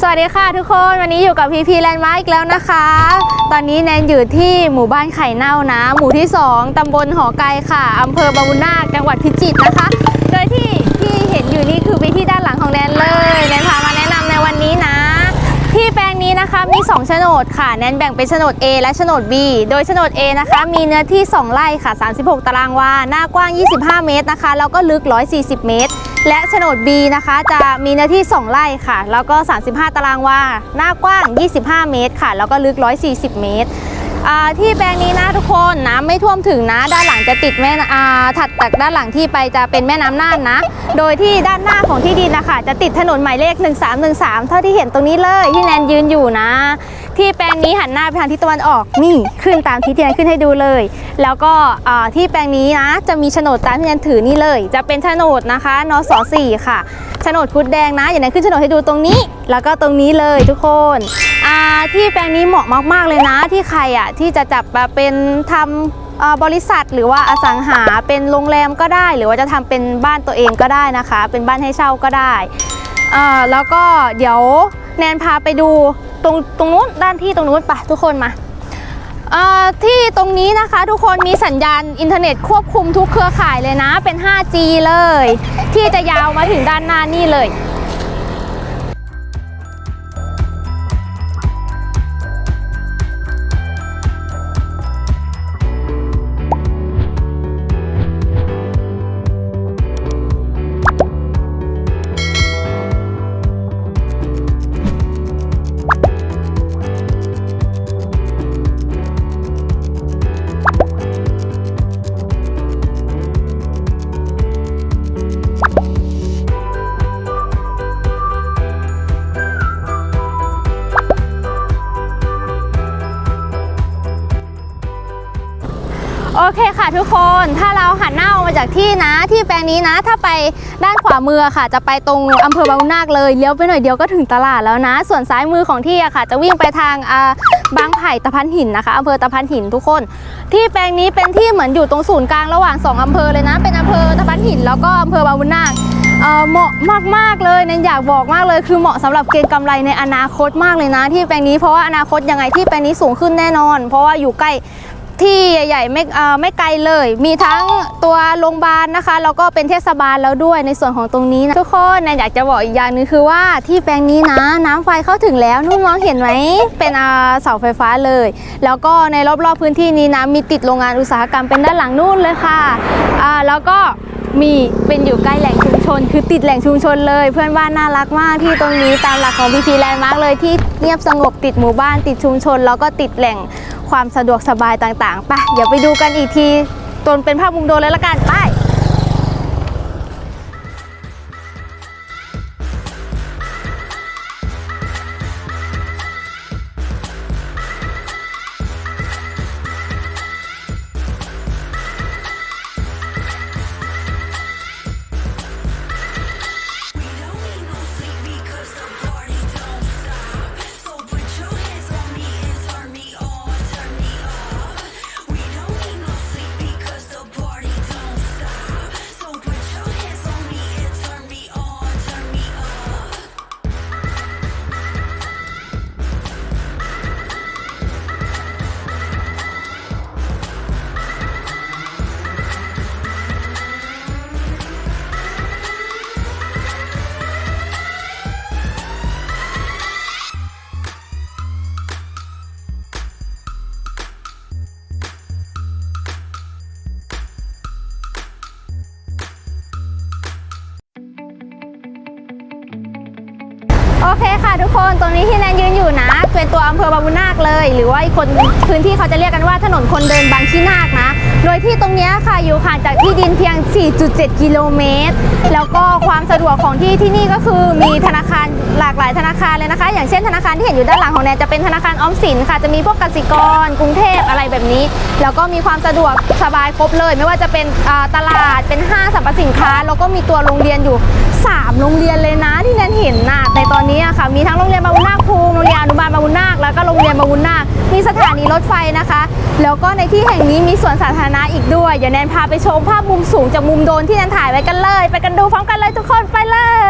สวัสดีค่ะทุกคนวันนี้อยู่กับพีพีแลนด์มาร์กอีกแล้วนะคะ ตอนนี้แนนอยู่ที่หมู่บ้านไข่เน่านะ หมู่ที่ 2ตำบลหอไกค่ะอำเภอบางบุนาคจังหวัดพิจิตรนะคะ โดยที่ที่เห็นอยู่นี่คือไปที่ด้านหลังของแนนเลยแนนพามาแนะนำในวันนี้นะ ที่แปลง นี้นะคะมี2โฉนดค่ะ แนนแบ่งเป็นโฉนด A และโฉนด B โดยโฉนด A นะคะ มีเนื้อที่ 2 ไร่ค่ะ 36 ตารางวา หน้ากว้าง 25 เมตรนะคะ แล้วก็ลึก 140 เมตร และโฉนด B นะคะ จะมีเนื้อที่ 2 ไร่ค่ะ แล้วก็ 35 ตารางวา หน้ากว้าง 25 เมตรค่ะ แล้วก็ลึก 140 เมตร ที่แปลงนี้นะทุกคนน้ำไม่ท่วมถึงนะ ด้านหลังจะติดแม่อ่าถัดจากด้านหลังที่ไปจะเป็นแม่น้ำน่านนะ โดยที่ด้านหน้าของที่ดินนะคะจะติดถนนหมายเลข 1313 เท่าที่เห็นตรงนี้เลยที่แนนยืนอยู่นะ ที่แปลงนี้หันหน้าไปทางทิศตะวันออกนี่ขึ้นตามที่ที่แนนขึ้นให้ดูเลย แล้วก็ที่แปลงนี้นะ จะมีโฉนดตามที่แนนถือนี่เลย จะเป็นโฉนดนะคะนส4ค่ะโฉนดคุดแดงนะอย่างนั้นขึ้นโฉนดให้ดูตรงนี้ แล้วก็ตรงนี้เลยทุกคน อ่าที่แปลงนี้เหมาะมากๆเลยนะที่ใครอะที่จะจับมาเป็นทำบริษัทหรือว่าอสังหาเป็นโรงแรมก็ได้ หรือว่าจะทำเป็นบ้านตัวเองก็ได้นะคะ เป็นบ้านให้เช่าก็ได้แล้วก็เดี๋ยวแนนพาไปดูตรงตรงนู้นด้านที่ตรงนู้นไปะทุกคนมาที่ตรงนี้นะคะทุกคนมีสัญญาณอินเทอร์เน็ตควบคุมทุกเครือข่ายเลยนะเป็น 5G เลย ที่จะยาวมาถึงด้านหน้านี่เลย อเคค่ะทุกคนถ้าเราหันหน้าออกมาจากที่นะที่แปลงนี้นะ ถ้าไปด้านขวามือค่ะ จะไปตรงอำเภอบางนาคเลยเลี้ยวไปหน่อยเดียวก็ถึงตลาดแล้วนะ ส่วนซ้ายมือของที่อะค่ะ จะวิ่งไปทางบางไผ่ตะพันหินนะคะอำเภอตะพันหินทุกคน ที่แปลงนี้เป็นที่เหมือนอยู่ตรงศูนย์กลางระหว่างสองอำเภอเลยนะ เป็นอำเภอตะพันหินแล้วก็อำเภอบางบุญนาคเอ่อเหมาะมากๆเลยนันอยากบอกมากเลยคือเหมาะสำหรับเก็งกำไรในอนาคตมากเลยนะ ที่แปลงนี้เพราะว่าอนาคตยังไงที่แปลงนี้สูงขึ้นแน่นอน เพราะว่าอยู่ใกล้ ที่ใหญ่ๆไม่ไม่ไกลเลย มีทั้งตัวโรงพยาบาลนะคะ แล้วก็เป็นเทศบาลแล้วด้วยในส่วนของตรงนี้นะทุกคนนะอยากจะบอกอีกอย่างหนึงคือว่าที่แปลงนี้นะ น้ำไฟเข้าถึงแล้วนุ่นมองเห็นไหมเป็นเสาไฟฟ้าเลย แล้วก็ในรอบๆพื้นที่นี้นะมีติดโรงงานอุตสาหกรรมเป็นด้านหลังนู่นเลยค่ะแล้วก็ มีเป็นอยู่ใกล้แหล่งชุมชน คือติดแหล่งชุมชนเลย เพื่อนบ้านน่ารักมากที่ตรงนี้ตามหลักของพีพีแลนด์มาร์กเลยที่เงียบสงบติดหมู่บ้านติดชุมชน แล้วก็ติดแหล่งความสะดวกสบายต่างๆไปเดี๋ยวไปดูกันอีกทีตนเป็นภาพมุมโดรนเลยละกันไป โอเคค่ะทุกคนตรงนี้ที่แนนยืนอยู่นะ เป็นตัวอำเภอบางบุญนาคเลย หรือว่าอีกคนพื้นที่เขาจะเรียกกันว่าถนนคนเดินบางขี้นาคนะ โดยที่ตรงเนี้ยค่ะอยู่ห่างจากที่ดินเพียง 4.7 กิโลเมตร แล้วก็ความสะดวกของที่ที่นี่ก็คือมีธนาคารหลากหลายธนาคารเลยนะคะ อย่างเช่นธนาคารที่เห็นอยู่ด้านหลังของแนนจะเป็นธนาคารออมสินค่ะจะมีพวกกสิกร กรุงเทพอะ แบบนี้ แล้วก็มีความสะดวกสบายครบเลย ไม่ว่าจะเป็นตลาดเป็นห้างสรรพสินค้า แล้วก็มีตัวโรงเรียนอยู่ 3 โรงเรียนเลยนะที่แนนเห็นน่ะในตอนนี้อะค่ะมีทั้งโรงเรียนบางบุนาคภูมิโรงเรียนอนุบาลบางบุนาคแล้วก็โรงเรียนบางบุนาคมีสถานีรถไฟนะคะ แล้วก็ในที่แห่งนี้มีสวนสาธารณะอีกด้วยเดี๋ยวแนนพาไปชมภาพมุมสูงจากมุมโดนที่แนนถ่ายไว้กันเลย ไปกันดูพร้อมกันเลยทุกคนไปเลย